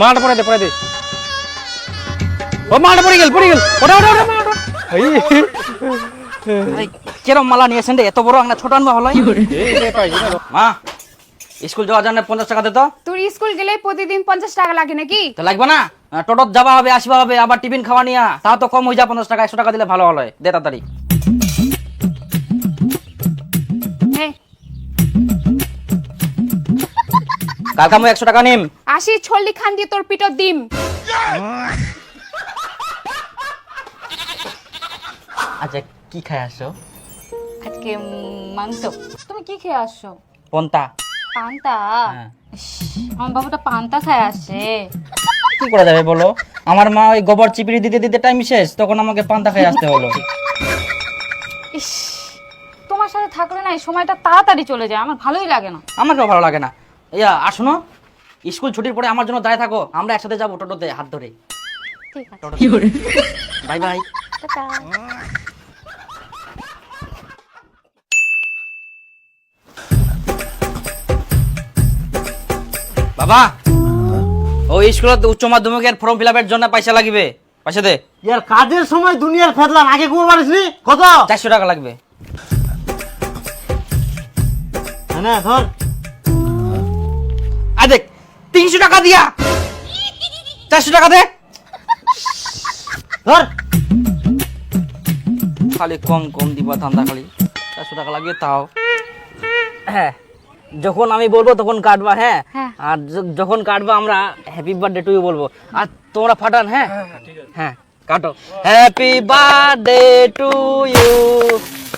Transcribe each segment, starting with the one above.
মালটা পরে দে পরে দে। ও মালটা পড়ে গেল পড়ে গেল। ওটা ওটা ওটা কেরম মালা নিয়েছেন রে এত বড় একটা ছোট আনবা হলো মা স্কুল যাওয়ার জন্য পঞ্চাশ টাকা দে তো। তোর স্কুল গেলে প্রতিদিন পঞ্চাশ টাকা লাগে নাকি? তো লাগবে না? টোটোত যাওয়া হবে আসবা হবে আবার টিফিন খাওয়া নিয়া। তা তো কম হয়ে যায় পঞ্চাশ টাকা একশো টাকা দিলে ভালো হলো। দে তাড়াতাড়ি। কালকে আমি একশো টাকা নিম। আসি ছল্লি খান দিয়ে তোর পিঠর দিম আচ্ছা কি খাই আসছো? আজকে মাংস। তুমি কি খেয়ে আসছো? পন্তা। পান্তা? হ্যাঁ। আমার বাবুটা পান্তা খায় আসে কি করা যাবে বলো? আমার মা ওই গোবর চিপিড়ি দিতে দিতে টাইম শেষ তখন আমাকে পান্তা খেয়ে আসতে হলো। ইস তোমার সাথে থাকলে না এই সময়টা তাড়াতাড়ি চলে যায় আমার ভালোই লাগে না। আমাকেও ভালো লাগে না। ইয়া আসুনো স্কুল ছুটির পরে আমার জন্য দাঁড়িয়ে থাকো আমরা একসাথে যাব টোটোতে হাত ধরে। ঠিক আছে। Bye bye. টাটা। বাবা ওই স্কুলত উচ্চ মাধ্যমিকের ফর্ম ফিল আপের জন্য পয়সা লাগবে। পয়সা দে। ইয়ার কাজের সময় দুনিয়ার ফেদলাম আগে ঘুমো পারিসনি কত? চারশো টাকা লাগবে। না ধর। দেখ তিনশো টাকা দিয়া। চারশো টাকা দে। ধর। খালি কম কম দিবা ধান্দা খালি। চারশো টাকা লাগবে তাও। হ্যাঁ যখন আমি বলব তখন কাটবা হ্যাঁ? হ্যাঁ। আর যখন কাটবা আমরা হ্যাপি বার্থডে টু ইউ বলব। আর তোমরা ফাটান হ্যাঁ? হ্যাঁ কাটো। Happy birthday to you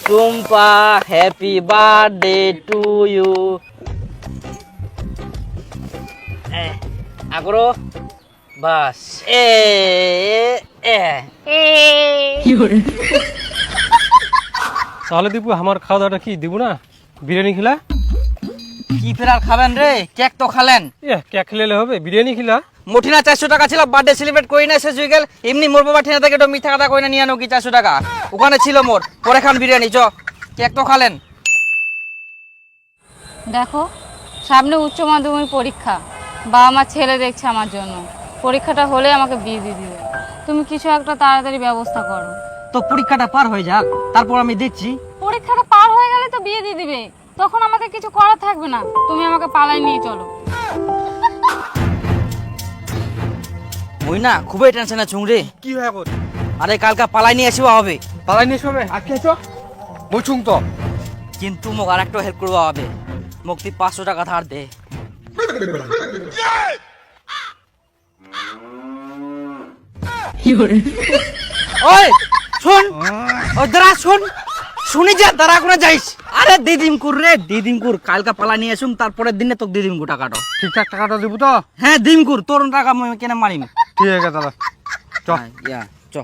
Tumpa happy birthday to you আগরো বাস এ এ, এ তাহলে দিবু আমার খাওয়া দাওয়াটা কি দিব না? বিরিয়ানি খিলা? কি ফের আর খাবেন রে? কেক তো খালেন। এ কে খেলে হবে বিরিয়ানি খিলা? মুঠিনা চারশো টাকা ছিল বার্থডে সেলিব্রেট করি না শেষ হয়ে গেল। এমনি মোর বাবা ঠিনা থেকে একটু মিথ্যা কথা কই না নিয়ে আনো কি চারশো টাকা। ওখানে ছিল মোর পরে খান বিরিয়ানি চ। কেক তো খালেন। দেখো সামনে উচ্চ মাধ্যমিক পরীক্ষা। বাবা মা ছেলে দেখছে আমার জন্য। পরীক্ষাটা হলে আমাকে বিয়ে দিয়ে দিবে। তুমি কিছু একটা তাড়াতাড়ি ব্যবস্থা করো। তো পরীক্ষাটা পার হয়ে যাক তারপর আমি দেখছি। পরীক্ষাটা পার হয়ে গেলে তো বিয়ে দিয়ে দিবে। তখন আমাকে কিছু করার থাকবে না। তুমি আমাকে পালাই নিয়ে চলো। মুই না খুবই টেনশনে ছুং রে। কি হয় কর আরে কালকা পালাই নিয়ে আসিবা হবে। পালাই নিয়ে সবে আজকে চ বইছুং তো। কিন্তু মোক আর একটু হেল্প করবা হবে। মুক্তি পাঁচশো টাকা ধার দে। ওই শোন। ওই দাঁড়া শোন। শুনি যা দাঁড়া করে যাইস। আরে দিদিম কুর রে দিদিম কুর কালকা পালা নিয়ে তারপরের দিনে তোকে দিদিম কু টাকাটা ঠিকঠাক টাকাটা দিব তো? হ্যাঁ দিম কুর তোর টাকা কেন মারিম ঠিক আছে দাদা চ। হ্যাঁ, ইয়া, চ।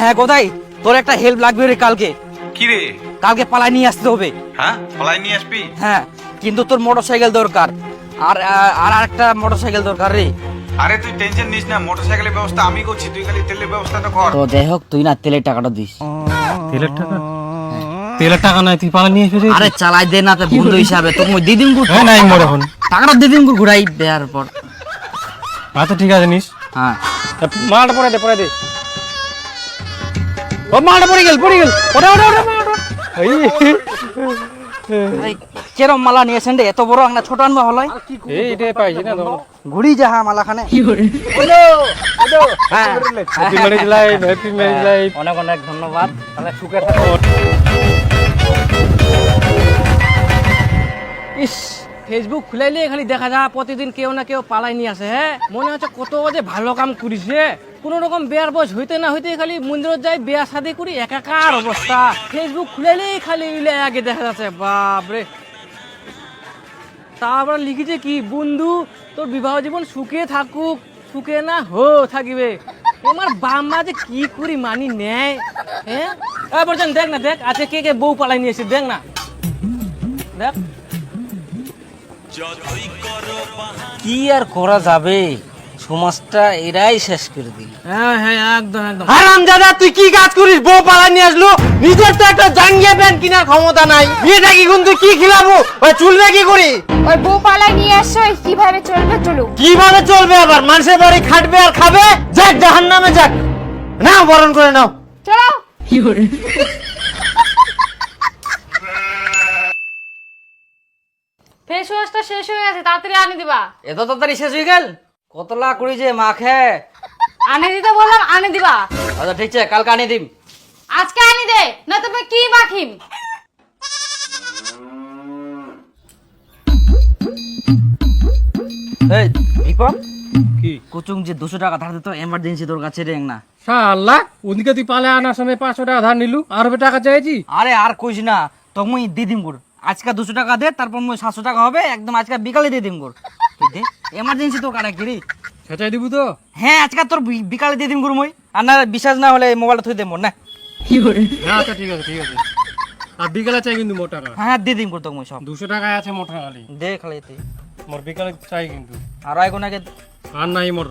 হ্যাঁ কোথায়? তোর একটা হেল্প লাগবে রে কালকে। কি রে? কালকে পালা নিয়ে আসতে হবে। হ্যাঁ ফলাই নিয়ে আসবি? হ্যাঁ কিন্তু তোর মোটর সাইকেল দরকার। আর আর একটা মোটরসাইকেল দরকার রে। আরে তুই টেনশন নিস না মোটরসাইকেলের ব্যবস্থা আমি করছি তুই খালি তেলের ব্যবস্থাটা কর। তো যাই হোক তুই না তেলের টাকাটা দিস। তেলের টাকা? তেলের টাকা নাই তুই পালা নিয়ে এসে আরে চালাই দে না তো বন্ধু হিসাবে তোকে মই দিদিম কু হ্যাঁ নাই মোর এখন। টাকাটা দিদিম কু ঘুরাই দেওয়ার পর। আচ্ছা ঠিক আছে নিস। হ্যাঁ। মালটা পরে দে পরে দে। ও মালটা পড়ে গেল পড়ে গেল। ওটা ওটা ওটা এই, কেরম মালা নিয়েছেন রে? এত বড় একটা ছোট আনবা হলো পাইছি না ঘুরি যা মালাখানে। Happy marriage life happy marriage life অনেক অনেক ধন্যবাদ। তাহলে সুখে থাকো। ইস ফেসবুক খুলাইলে খালি দেখা যায় প্রতিদিন কেউ না কেউ পালাই নিয়ে আসে হ্যাঁ? মনে হচ্ছে কত যে ভালো কাম করিছে কোন রকম বেয়ার বয়স হইতে না হইতে খালি মন্দিরত যাই বিয়া শাদি করি একাকার অবস্থা। ফেসবুক খুলাইলেই খালি আগে দেখা যাচ্ছে। বাপরে। তারপর লিখেছে কি বন্ধু তোর বিবাহ জীবন সুখে থাকুক সুখে না হো থাকিবে। তোমার বাম মা যে কি করি মানি নেয় হ্যাঁ বলছেন দেখ না দেখ আজকে কে কে বউ পালাই নিয়েছে দেখ না। দেখ। কি আর করা যাবে? সমাজটা এরাই শেষ করে দিল। হ্যাঁ হ্যাঁ একদম একদম। হারাম দাদা তুই কি কাজ করিস? বউ পালা নিয়ে আসলো। নিজের তো একটা জাঙ্গিয়া প্যান্ট কেনার ক্ষমতা নাই। বিয়েটা কি কিন্তু কি খিলাবো? ওই চুলবে কি করি? ওই বউ পালায় নিয়ে আসছো কীভাবে চলবে চলুক। কীভাবে চলবে আবার? মানুষের বাড়ি খাটবে আর খাবে? যাক জাহান নামে যাক। না বরণ করে নাও। চলো। কি ফেস ওয়াশটা শেষ হয়ে গেছে তাড়াতাড়ি আনি দিবা। এত তাড়াতাড়ি শেষ হয়ে গেল? কতলা করি যে মাখে আনি দিতে বললাম আনি দিবা। আচ্ছা ঠিক আছে কালকে আনি দিম। আজকে আনি দে না তুমি কি মাখিম? এই দীপক কি? কুচুং যে দুশো টাকা ধার দিত এমার্জেন্সি তোর কাছে রেং না। শালা ওদিকে তুই পালে আনার সময় পাঁচশো টাকা ধার নিলু আর টাকা চাইছি? আরে আর কইস না তো মুই দিয়ে দিম গুড় আজকে দুশো টাকা দে তারপর মুই সাতশো টাকা হবে একদম আজকে বিকালে দিয়ে দিম গুড় দে। এমার্জেন্সি তো কারা কিরি? সেটাই দিবু তো। হ্যাঁ আজকে তোর বিকালে দিয়ে দিম গুড় মুই। আর না বিশ্বাস না হলে মোবাইলটা থুই দেবো না। হ্যাঁ আচ্ছা ঠিক আছে ঠিক আছে। আর বিকালে চাই কিন্তু মোট টাকা হ্যাঁ দিয়ে দিম গুড় তো সব। দুশো টাকায় আছে মোট খালি। দে খালি তুই মোর বিকালে চাই কিন্তু। আর এখন আগে আর নাই মোর।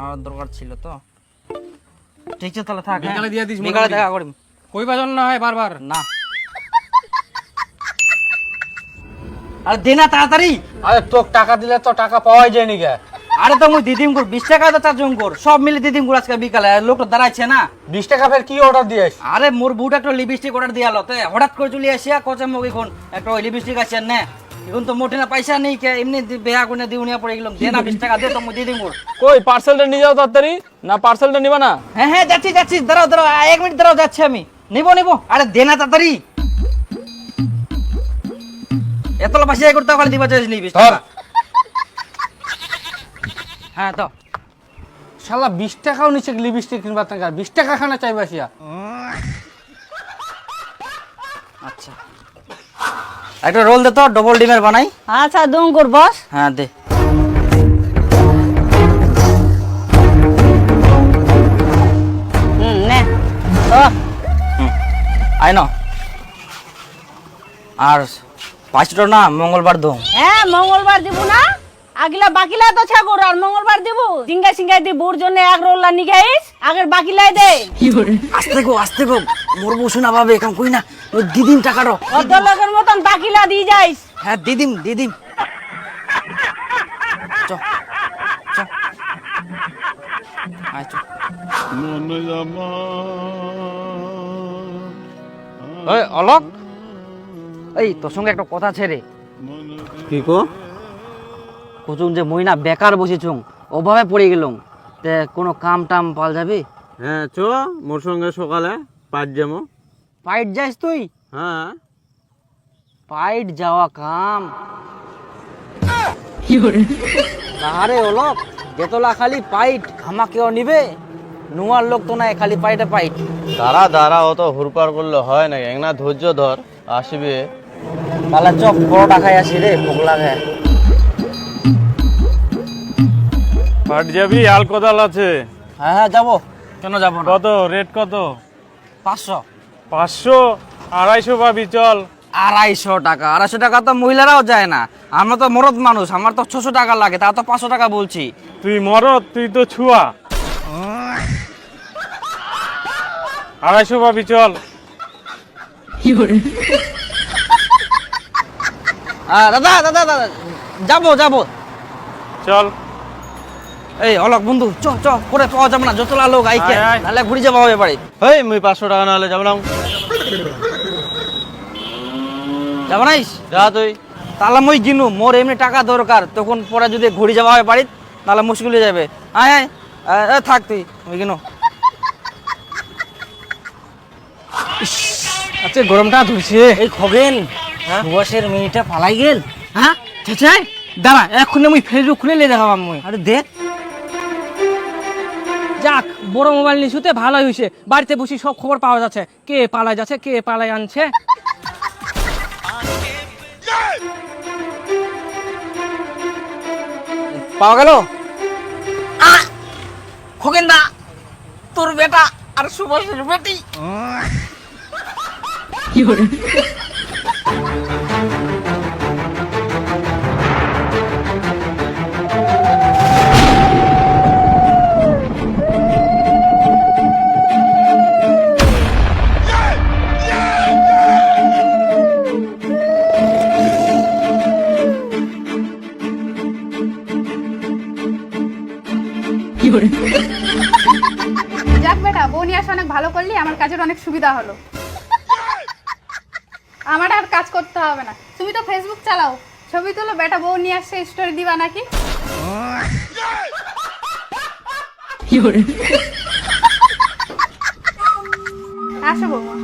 আর দরকার ছিল তো। ঠিক আছে তাহলে থাক হ্যাঁ। বিকালে দিয়ে দিস বিকালে। দেখা করিম। কই বাজন না হয় বারবার? না। আরে দে না তাড়াতাড়ি। আরে তোকে টাকা দিলে তো টাকা পাওয়াই যায়নি গে আরে তো মুই দিদিম কর বিশ টাকা তো চার্জ কর সব মিলে দিদিম কর আজকে বিকালে আর লোকটা দাঁড়াচ্ছে না। বিশ টাকা ফের কি অর্ডার দিয়েছ? আরে মোর বুট একটা লিপস্টিক অর্ডার দিয়া তে হঠাৎ করে চলে আসিয়া কচে মোক এখন একটা ওই লিপস্টিক আছে না। এখন তো মোটে না পয়সা নেই কে এমনি বেয়া করে দিউনিয়া পড়ে গেলাম। দে না বিশ টাকা দে তো মুই দিদিম কর কই পার্সেলটা নিয়ে যাও তাড়াতাড়ি না পার্সেলটা নিবা না? হ্যাঁ হ্যাঁ যাচ্ছি যাচ্ছি দাঁড়াও দাঁড়াও এক মিনিট দাঁড়াও যাচ্ছি আমি। নিবো নিবো। আরে দে না তাড়াতাড়ি। এতলা পাশে করতে পারলে দিবা চাইছিস নি বিশ হ্যাঁ তো। শালা বিশ টাকাও নিচে লিপস্টিক কিনবা টাকা বিশ টাকা খানা চাইবা সিয়া আচ্ছা। একটা রোল দে তো ডবল ডিমের বানাই। আচ্ছা দুঙ্গুর বস। হ্যাঁ দে। হুম নে। আই ন আর পাঁচটা না মঙ্গলবার দো হ্যাঁ মঙ্গলবার দিব না। আগিলা বাকিলা তো ছাগর আর মঙ্গলবার দিব। সিঙ্গাই সিঙ্গাই দি বুর জন্য এক রোল্লা নিগাইস আগের বাকিলাই দে। আস্তে গো আস্তে গো মোর বউ শোনা পাবে এখন কই না। ওই দিদিম টাকাটা অর্ধ লোকের মতন বাকিলা দিয়ে যাইস। হ্যাঁ দিদিম দিদিম। চ চ। আয় চ। ওই অলক। এই তোর সঙ্গে একটা কথা ছেড়ে কি কো? কুচুং যে মই না বেকার বসেছুং অভাবে পড়ে গেলুম তে কোনো কাম টাম পাল যাবে? হ্যাঁ চ মোর সঙ্গে সকালে পাঁচ যাব পাইট যাইস তুই? হ্যাঁ। পাইট যাওয়া কাম। আরে ওলক যেতলা খালি পাইট খামা কেউ নিবে? নুয়ার লোক তো নাই খালি পাইটে পাইট। দাঁড়া দাঁড়া অত হুরপার করলে হয় না এক না ধৈর্য ধর আসবে। তাহলে চপ পরোটা খাই আসি রে ভোগ লাগে। পাট যাবি আল কোদাল আছে। হ্যাঁ হ্যাঁ যাব। কেন যাব না? কত? রেট কত? পাঁচশো। পাঁচশো আড়াইশো পাবি চল। আড়াইশো টাকা। আড়াইশো টাকা তো মহিলারাও যায় না। আমরা তো মরদ মানুষ আমার তো ছশো টাকা লাগে তা তো পাঁচশো টাকা বলছি। তুই মরদ তুই তো ছুয়া। আড়াইশো পাবি চল। আহ, দাদা দাদা দাদা যাব যাব। চল। এই অলক বন্ধু চ চ করে পাওয়া যাবে না যতলা লোক আইকে। নাহলে ঘুরে যাব হবে বাড়ি হেই মুই পাঁচশো টাকা নাহলে যাব না। যাব নাইস যা তুই। তাহলে মই কিনু মোর এমনি টাকা দরকার তখন পরে যদি ঘুরে যাওয়া হয় বাড়ি তাহলে মুশকিল হয়ে যাবে। আয় আয় থাক তুই ওই কিনু আচ্ছা গরমটা ধরছে। এই খগেন। সুভাষের মেয়েটা পালাই গেল? হ্যাঁ? চেঁচাই দাঁড়া এক্ষুনি আমি ফেসবুক খুলে নিয়ে দেখাব মুই। আরে দেখ যাক বড় মোবাইল নিছুতে ভালোই হয়েছে বাড়িতে বসে সব খবর পাওয়া যাচ্ছে। কে পালাই যাচ্ছে কে পালাই আনছে? পাওয়া গেল? খগেন দা তোর বেটা আর সুভাষের বেটি। যাক বেটা বউ নিয়ে আসা অনেক ভালো করলি আমার কাজের অনেক সুবিধা হলো। আমার আর কাজ করতে হবে না। তুমি তো ফেসবুক চালাও। ছবি তুলো বেটা বউ নিয়ে আসছে স্টোরি দিবা নাকি? আসো বৌমা।